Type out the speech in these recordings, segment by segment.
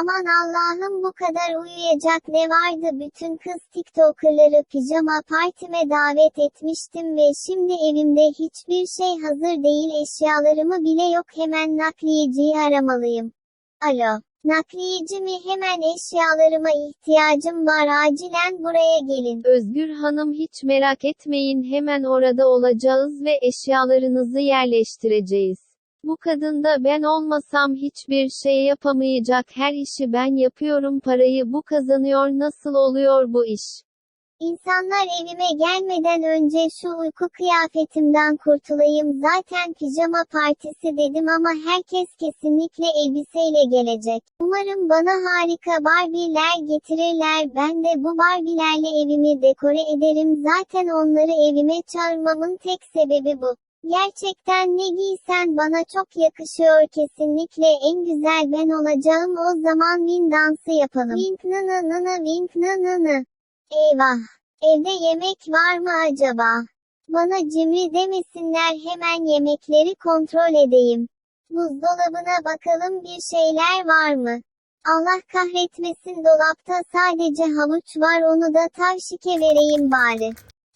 Aman Allah'ım bu kadar uyuyacak ne vardı bütün kız tiktokerları pijama partime davet etmiştim ve şimdi evimde hiçbir şey hazır değil eşyalarımı bile yok hemen nakliyeciyi aramalıyım. Alo. Nakliyeci mi hemen eşyalarıma ihtiyacım var acilen buraya gelin. Özgür Hanım hiç merak etmeyin hemen orada olacağız ve eşyalarınızı yerleştireceğiz. Bu kadın da ben olmasam hiçbir şey yapamayacak her işi ben yapıyorum parayı bu kazanıyor nasıl oluyor bu iş? İnsanlar evime gelmeden önce şu uyku kıyafetimden kurtulayım zaten pijama partisi dedim ama herkes kesinlikle elbiseyle gelecek. Umarım bana harika Barbie'ler getirirler ben de bu Barbie'lerle evimi dekore ederim zaten onları evime çağırmamın tek sebebi bu. Gerçekten ne giysen bana çok yakışıyor kesinlikle en güzel ben olacağım o zaman win dansı yapalım. Wink nı nı wink nı nı. Eyvah! Evde yemek var mı acaba? Bana cimri demesinler hemen yemekleri kontrol edeyim. Buzdolabına bakalım bir şeyler var mı? Allah kahretmesin dolapta sadece havuç var onu da tavşike vereyim bari.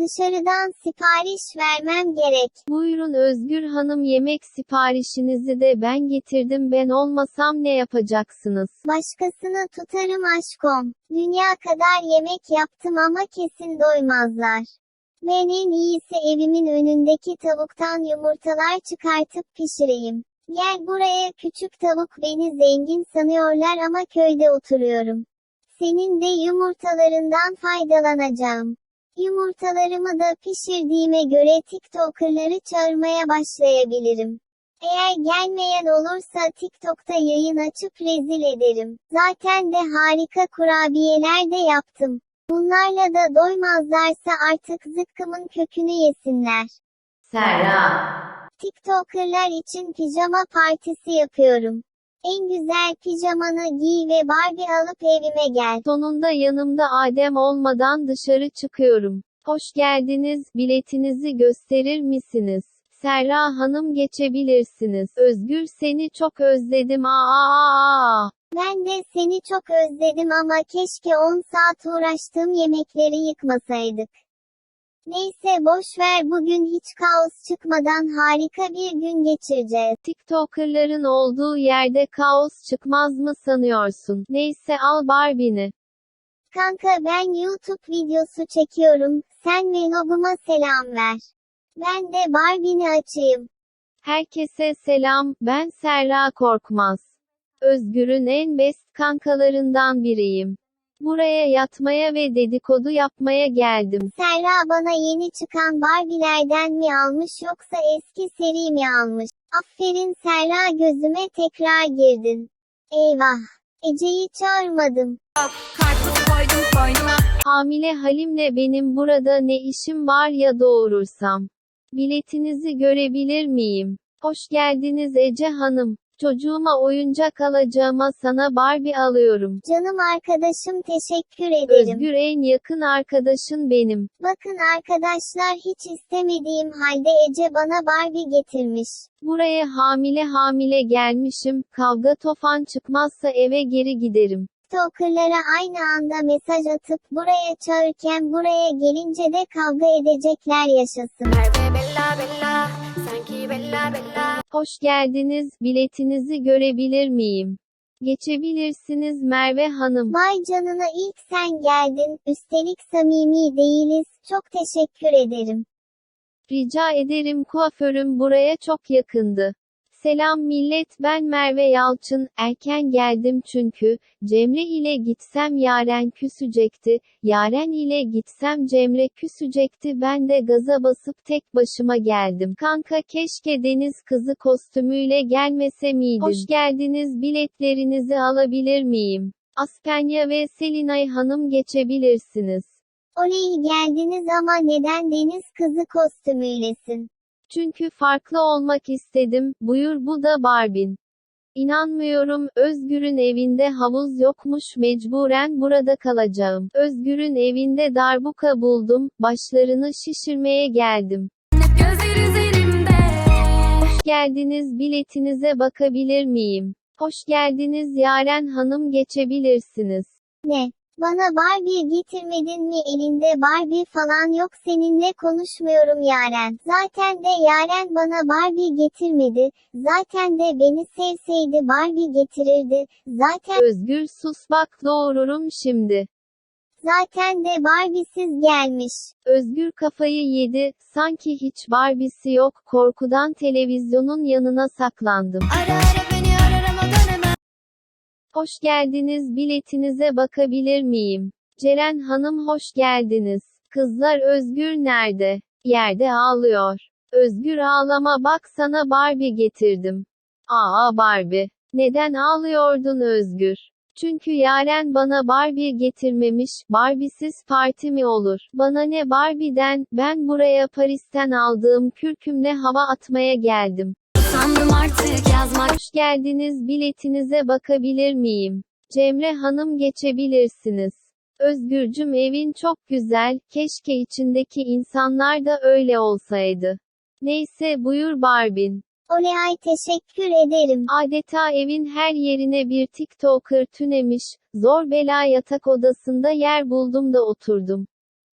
Dışarıdan sipariş vermem gerek. Buyurun Özgür Hanım yemek siparişinizi de ben getirdim ben olmasam ne yapacaksınız? Başkasını tutarım aşkom. Dünya kadar yemek yaptım ama kesin doymazlar. Ben en iyisi evimin önündeki tavuktan yumurtalar çıkartıp pişireyim. Gel buraya küçük tavuk beni zengin sanıyorlar ama köyde oturuyorum. Senin de yumurtalarından faydalanacağım. Yumurtalarımı da pişirdiğime göre TikToker'ları çağırmaya başlayabilirim. Eğer gelmeyen olursa TikTok'ta yayın açıp rezil ederim. Zaten de harika kurabiyeler de yaptım. Bunlarla da doymazlarsa artık zıkkımın kökünü yesinler. Serra. TikToker'lar için pijama partisi yapıyorum. En güzel pijamanı giy ve Barbie alıp evime gel. Sonunda yanımda Adem olmadan dışarı çıkıyorum. Hoş geldiniz, biletinizi gösterir misiniz? Serra Hanım geçebilirsiniz. Özgür seni çok özledim. Aa. Ben de seni çok özledim ama keşke 10 saat uğraştığım yemekleri yıkmasaydık. Neyse boş ver bugün hiç kaos çıkmadan harika bir gün geçireceğiz. TikToker'ların olduğu yerde kaos çıkmaz mı sanıyorsun? Neyse al Barbie'ni. Kanka ben YouTube videosu çekiyorum, sen vloguma selam ver. Ben de Barbie'ni açayım. Herkese selam, ben Serra Korkmaz. Özgür'ün en best kankalarından biriyim. Buraya yatmaya ve dedikodu yapmaya geldim. Serra bana yeni çıkan Barbie'lerden mi almış yoksa eski seri mi almış? Aferin Serra gözüme tekrar girdin. Eyvah. Ece'yi çağırmadım. Karpuz koydum koynuma. Hamile Halim'le benim burada ne işim var ya doğurursam. Biletinizi görebilir miyim? Hoş geldiniz Ece Hanım. Çocuğuma oyuncak alacağıma sana Barbie alıyorum. Canım arkadaşım teşekkür ederim. Özgür en yakın arkadaşın benim. Bakın arkadaşlar hiç istemediğim halde Ece bana Barbie getirmiş. Buraya hamile hamile gelmişim. Kavga tofan çıkmazsa eve geri giderim. Stalker'lara aynı anda mesaj atıp buraya çağırırken buraya gelince de kavga edecekler yaşasın. Merve bella bella. Sanki bella bella. Hoş geldiniz. Biletinizi görebilir miyim? Geçebilirsiniz Merve Hanım. Vay canına ilk sen geldin, üstelik samimi değiliz, çok teşekkür ederim. Rica ederim kuaförüm buraya çok yakındı. Selam millet ben Merve Yalçın, erken geldim çünkü, Cemre ile gitsem Yaren küsecekti, Yaren ile gitsem Cemre küsecekti ben de gaza basıp tek başıma geldim. Kanka keşke deniz kızı kostümüyle gelmese miydim? Hoş geldiniz biletlerinizi alabilir miyim? Aspenya ve Selinay Hanım geçebilirsiniz. Oley geldiniz ama neden deniz kızı kostümüylesin? Çünkü farklı olmak istedim, buyur bu da Barbin. İnanmıyorum, Özgür'ün evinde havuz yokmuş mecburen burada kalacağım. Özgür'ün evinde darbuka buldum, başlarını şişirmeye geldim. Gözler üzerimde. Hoş geldiniz biletinize bakabilir miyim? Hoş geldiniz Yaren Hanım geçebilirsiniz. Ne? Bana Barbie getirmedin mi elinde Barbie falan yok seninle konuşmuyorum Yaren. Zaten de Yaren bana Barbie getirmedi. Zaten de beni sevseydi Barbie getirirdi. Zaten Özgür sus bak doğururum şimdi. zaten de Barbie'siz gelmiş. Özgür kafayı yedi, sanki hiç Barbie'si yok, korkudan televizyonun yanına saklandım. Ara ara Hoş geldiniz biletinize bakabilir miyim? Ceren Hanım hoş geldiniz. Kızlar Özgür nerede? Yerde ağlıyor. Özgür ağlama bak sana Barbie getirdim. Aa Barbie. Neden ağlıyordun Özgür? Çünkü Yaren bana Barbie getirmemiş, Barbie'siz parti mi olur? Bana ne Barbie'den, ben buraya Paris'ten aldığım kürkümle hava atmaya geldim. Sandım artık geldiniz biletinize bakabilir miyim? Cemre Hanım geçebilirsiniz. Özgürcüm evin çok güzel, keşke içindeki insanlar da öyle olsaydı. Neyse buyur Barbin. Oley ay teşekkür ederim. Adeta evin her yerine bir TikToker tünemiş, zor bela yatak odasında yer buldum da oturdum.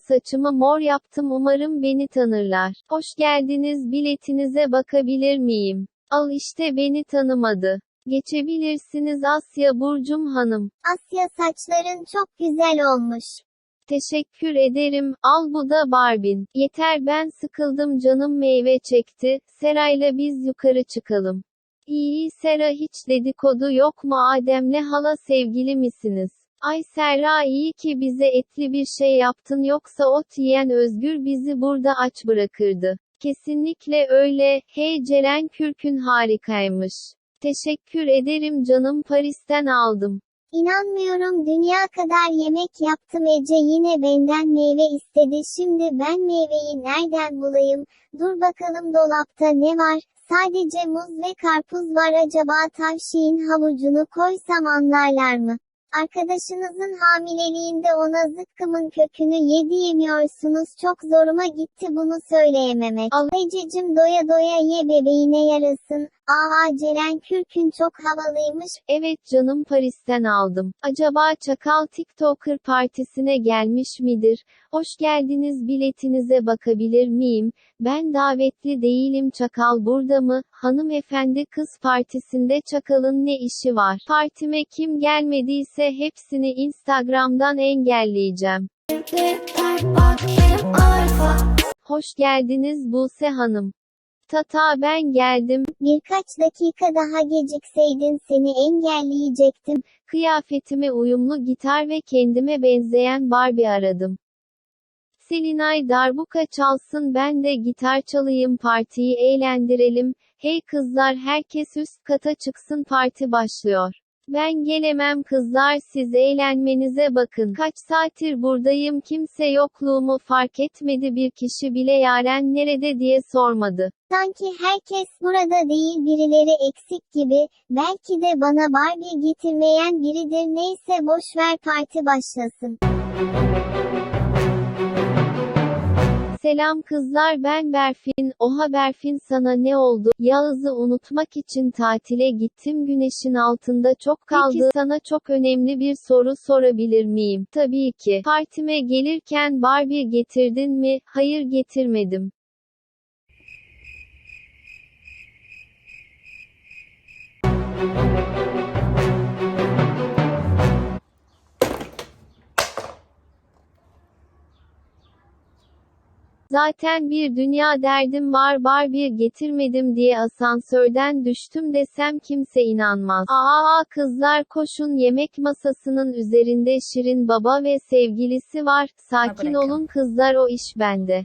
Saçımı mor yaptım umarım beni tanırlar. Hoş geldiniz biletinize bakabilir miyim? Al işte beni tanımadı. Geçebilirsiniz Asya Burcum Hanım. Asya saçların çok güzel olmuş. Teşekkür ederim, al bu da Barbin. Yeter ben sıkıldım canım meyve çekti, Seray'la biz yukarı çıkalım. İyi Sera hiç dedikodu yok mu Adem'le hala sevgili misiniz? Ay Serra iyi ki bize etli bir şey yaptın yoksa ot yiyen Özgür bizi burada aç bırakırdı. Kesinlikle öyle, hey Ceren Kürkün harikaymış. Teşekkür ederim canım Paris'ten aldım. İnanmıyorum dünya kadar yemek yaptım Ece yine benden meyve istedi şimdi ben meyveyi nereden bulayım? Dur bakalım dolapta ne var? Sadece muz ve karpuz var acaba tavşiyin havucunu koysam anlarlar mı? Arkadaşınızın hamileliğinde ona zıkkımın kökünü yediyemiyorsunuz çok zoruma gitti bunu söyleyememek. Al. Ececiğim doya doya ye bebeğine yarasın. Aa Ceren Kürkün çok havalıymış. Evet canım Paris'ten aldım. Acaba Çakal TikToker partisine gelmiş midir? Hoş geldiniz biletinize bakabilir miyim? Ben davetli değilim Çakal burada mı? Hanımefendi kız partisinde Çakal'ın ne işi var? Partime kim gelmediyse hepsini Instagram'dan engelleyeceğim. Hoş geldiniz Buse Hanım. Tata ben geldim. Birkaç dakika daha gecikseydin seni engelleyecektim. Kıyafetime uyumlu gitar ve kendime benzeyen Barbie aradım. Selinay darbuka çalsın ben de gitar çalayım partiyi eğlendirelim. Hey kızlar herkes üst kata çıksın parti başlıyor. Ben gelemem kızlar siz eğlenmenize bakın. Kaç saattir buradayım kimse yokluğumu fark etmedi bir kişi bile Yaren nerede diye sormadı. Sanki herkes burada değil birileri eksik gibi. Belki de bana Barbie getirmeyen biridir neyse boş ver parti başlasın. Selam kızlar ben Berfin. Oha Berfin sana ne oldu? Yağız'ı unutmak için tatile gittim güneşin altında çok kaldı. Peki sana çok önemli bir soru sorabilir miyim? Tabii ki. Partime gelirken Barbie getirdin mi? Hayır getirmedim. Zaten bir dünya derdim var Barbie getirmedim diye asansörden düştüm desem kimse inanmaz. Aa kızlar koşun yemek masasının üzerinde Şirin baba ve sevgilisi var. Sakin olun kızlar o iş bende.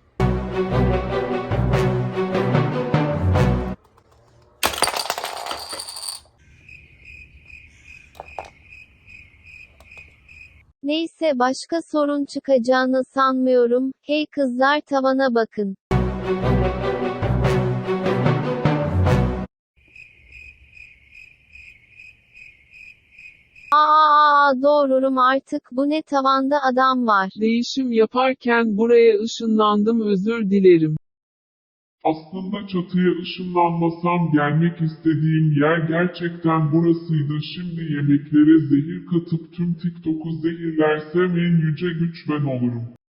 Neyse başka sorun çıkacağını sanmıyorum. Hey kızlar tavana bakın. Aa doğrurum artık bu ne tavanda adam var. Değişim yaparken buraya ışınlandım özür dilerim. Aslında çatıya ışınlanmasam gelmek istediğim yer gerçekten burasıydı. Şimdi yemeklere zehir katıp tüm TikTok'u zehirlersem en yüce güç ben olurum.